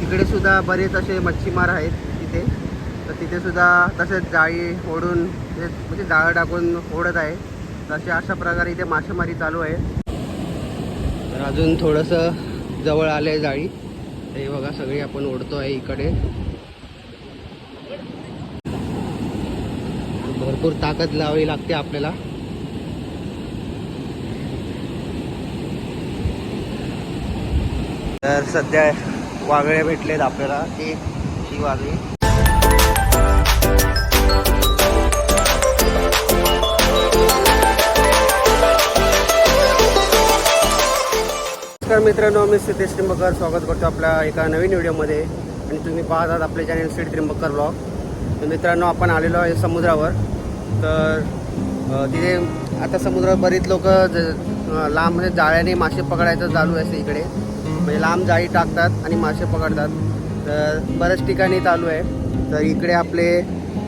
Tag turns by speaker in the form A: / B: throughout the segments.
A: तिकडे सुद्धा बरेच असे मच्छीमार आहेत तिथे तर तिथे सुद्धा तसेच जाळी ओढून ते म्हणजे जाळं टाकून ओढत आहे. तसे अशा प्रकारे इथे मासेमारी चालू आहे. तर अजून थोडंसं जवळ आलं आहे जाळी. हे बघा सगळी आपण ओढतो आहे इकडे. भरपूर ताकद लावावी लागते आपल्याला. तर सध्या वागळे भेटलेत आपल्याला. ते ही वागळी. नमस्कार मित्रांनो मी सिद्धेश त्रिंबकर. स्वागत करतो आपल्या एका नवीन व्हिडिओमध्ये. आणि तुम्ही पाहत आहात आपले चॅनल सिड त्रिंबकर ब्लॉग तर मित्रांनो आपण आलेलो आहे समुद्रावर. तर तिथे आता समुद्रावर बरीच लोक लांब म्हणजे जाळ्याने मासे पकडायचं चालू असते इकडे. म्हणजे लांब जाळी टाकतात आणि मासे पकडतात. तर बऱ्याच ठिकाणी चालू आहे. तर इकडे आपले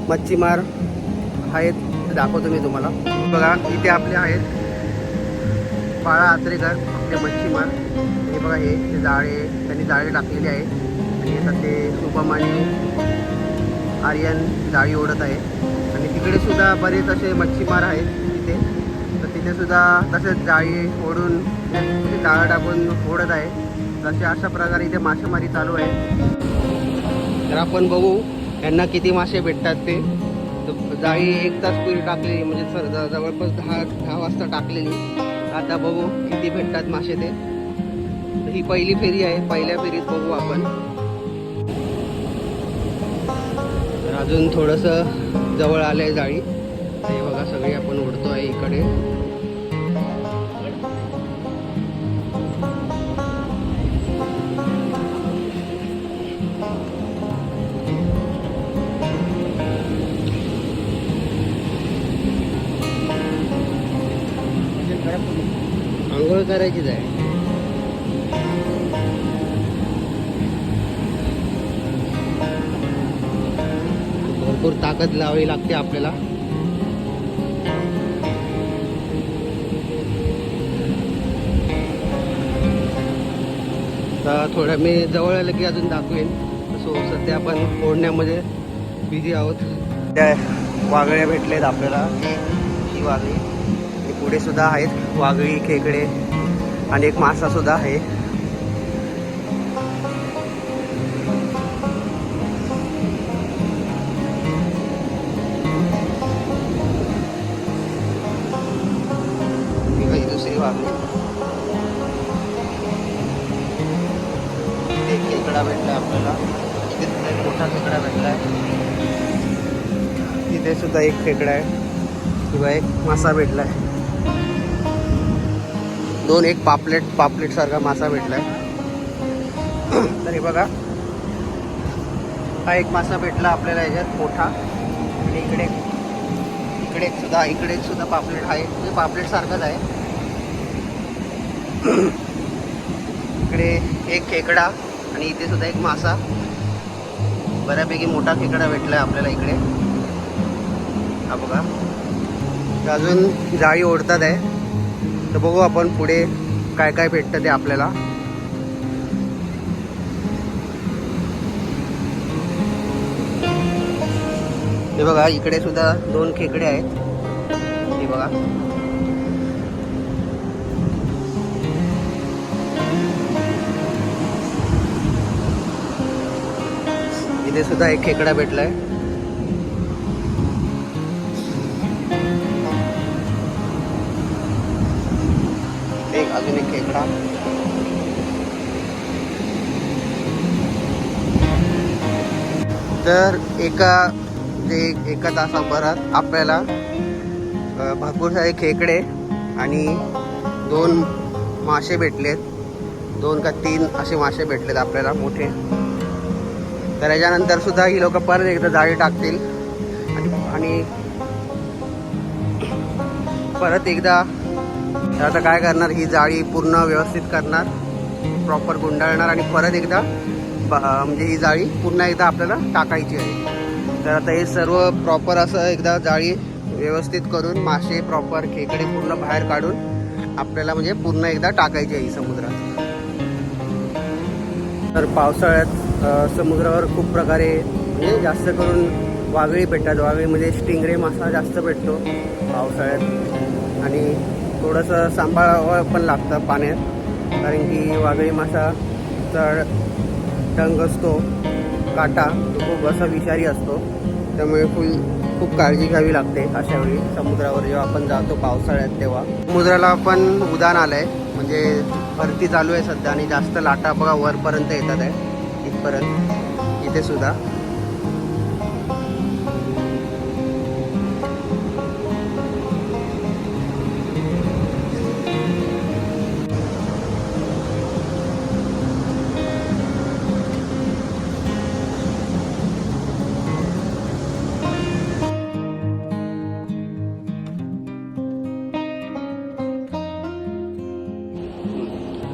A: मच्छीमार आहेत. दाखवतो मी तुम्हाला. बघा इथे आपले आहेत बाळा आचरेकर आपले मच्छीमार. हे बघा हे ते जाळे त्यांनी जाळे टाकलेले आहे. आणि आता ते शुभम आणि आर्यन जाळी ओढत आहे. आणि तिकडे सुद्धा बरेच असे मच्छीमार आहेत तिथे तर सुद्धा तसेच जाळी ओढून जाळं टाकून ओढत आहे. तसे अशा प्रकारे इथे मासेमारी चालू आहे. तर आपण बघू यांना किती मासे भेटतात ते. जाळी एक तास पूर्वी टाकलेली म्हणजे सर जवळपास दहा दहा वाजता टाकलेली. आता बघू किती भेटतात मासे ते. ही पहिली फेरी आहे. पहिल्या फेरीत बघू आपण. तर अजून थोडंसं जवळ आलं आहे जाळी. बघा सगळी आपण उडतो आहे इकडे. आंघोळ करायचीच आहे. भरपूर ताकद लावावी लागते आपल्याला. तर थोडं मी जवळ आलं की अजून दाखवेन. सो सध्या आपण ओढण्यामध्ये बिझी आहोत. त्या वागळ्या भेटलेत आपल्याला. ही वागळी हे पुढे सुद्धा आहेत. वागळी खेकडे आणि एक मासा सुद्धा आहे. ही काही दुसरी वागळी खेकडा भेटला आपल्याला. तिथे सुद्धा एक मोठा खेकडा आहे तिथे सुद्धा एक खेकडा आहे. किंवा एक मासा भेटला आहे दोन एक पापलेट पापलेट सारखा मासा भेटला आहे तरी बघा. हा एक मासा भेटला आपल्याला याच्यात मोठा. आणि इकडे इकडे सुद्धा इकडे सुद्धा पापलेट आहे. म्हणजे पापलेट सारखाच आहे. इकडे एक खेकडा. आणि इथे सुद्धा एक मासा बऱ्यापैकी मोठा खेकडा भेटला आहे आपल्याला इकडे. हा बघा. अजून जाळी ओढतात आहे. तर बघू आपण पुढे काय काय भेटतं ते आपल्याला. हे बघा इकडे सुद्धा दोन खेकडे आहेत. हे बघा. इथे सुद्धा एक खेकडा भेटलाय. एक अजून एक खेकडा. तर एका ते एका तासाभरात आपल्याला भरपूर सारे खेकडे आणि दोन मासे भेटलेत. दोन का तीन असे मासे भेटलेत आपल्याला मोठे. तर याच्यानंतर सुद्धा ही लोक परत एकदा जाळी टाकतील. आणि परत एकदा तर आता काय करणार ही जाळी पूर्ण व्यवस्थित करणार प्रॉपर गुंडाळणार आणि परत एकदा म्हणजे ही जाळी पुन्हा एकदा आपल्याला टाकायची आहे. तर आता हे सर्व प्रॉपर असं एकदा जाळी व्यवस्थित करून मासे प्रॉपर खेकडे पूर्ण बाहेर काढून आपल्याला म्हणजे पूर्ण एकदा टाकायची आहे ही समुद्रात. तर पावसाळ्यात समुद्रावर खूप प्रकारे म्हणजे जास्त करून वागळी भेटतात. वागळीमध्ये म्हणजे स्टिंगरे मासा जास्त भेटतो पावसाळ्यात. आणि थोडंसं सांभाळावं पण लागतं पाण्यात. कारण की वागळी मासाचा डंग असतो काटा तो खूप असा विषारी असतो. त्यामुळे फुल खूप काळजी घ्यावी लागते अशा वेळी समुद्रावर जेव्हा आपण जातो पावसाळ्यात तेव्हा. समुद्राला पण उदान आलंय. म्हणजे भरती चालू आहे सध्या आणि जास्त लाटा बघा वरपर्यंत येतात आहे. परत इथे सुद्धा.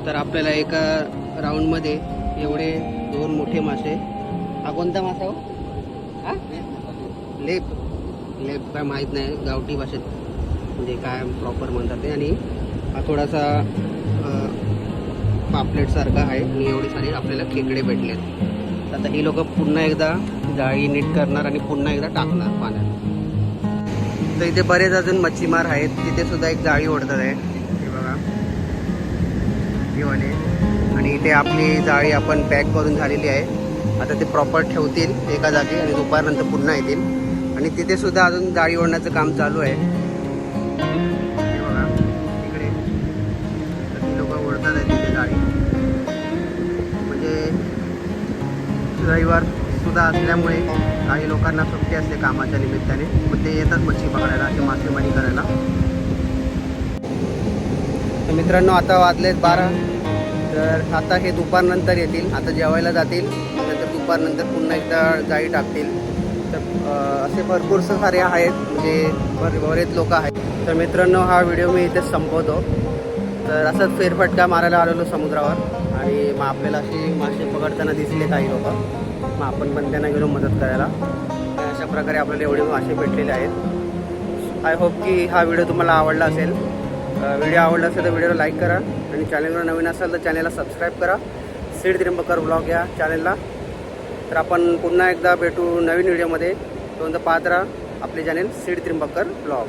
A: तर आपल्याला एका राऊंडमध्ये एवढे दोन मोठे मासे. हा कोणता मासा हो? हा? लेप. लेप काय माहीत नाही गावठी भाषेत म्हणजे काय प्रॉपर म्हणतात ते. आणि हा थोडासा पापलेटसारखा आहे. आणि एवढे सारे आपल्याला खेकडे आहेत आता ही लोक पुन्हा एकदा जाळी नीट करणार आणि पुन्हा एकदा टाकणार पाण्यात. तर इथे बरेच अजून मच्छीमार आहेत. तिथे सुद्धा एक जाळी ओढतात आहे. हे बघा. हे वाले. आणि इथे आपली जाळी आपण पॅक करून झालेली आहे. आता ते प्रॉपर ठेवतील एका जागी आणि दुपारनंतर पुन्हा येतील. आणि तिथे सुद्धा अजून जाळी ओढण्याचं काम चालू आहे. बघा तिकडे लोक ओढतात आहेत तिथे जाळी. म्हणजे रविवार सुद्धा असल्यामुळे काही लोकांना सुट्टी असते कामाच्या निमित्ताने. मग ते येतात मच्छी पकडायला असे मासेमारी करायला. तर मित्रांनो आता वाजलेत बारा. तर आता हे दुपारनंतर येतील. आता जेवायला जातील. नंतर दुपारनंतर पुन्हा एकदा जाळी टाकतील. तर असे भरपूर सारे आहेत. म्हणजे भर बरेच लोक आहेत. तर मित्रांनो हा व्हिडिओ मी इथेच संपवतो. तर असंच फेरफटका मारायला आलेलो समुद्रावर. आणि मग आपल्याला असे मासे पकडताना दिसले काही लोक. मग आपण पण त्यांना गेलो मदत करायला. तर अशा प्रकारे आपल्याला एवढे मासे भेटलेले आहेत. आय होप की हा व्हिडिओ तुम्हाला आवडला असेल. व्हिडिओ आवडला असेल तर व्हिडिओला लाईक करा आणि चॅनलवर नवीन असाल तर चॅनलला सबस्क्राईब करा. सीड त्रिंबकर ब्लॉग या चॅनलला तर आपण पुन्हा एकदा भेटू नवीन व्हिडिओमध्ये तोपर्यंत पाहत राहा आपले चॅनल सीड त्रिंबकर ब्लॉग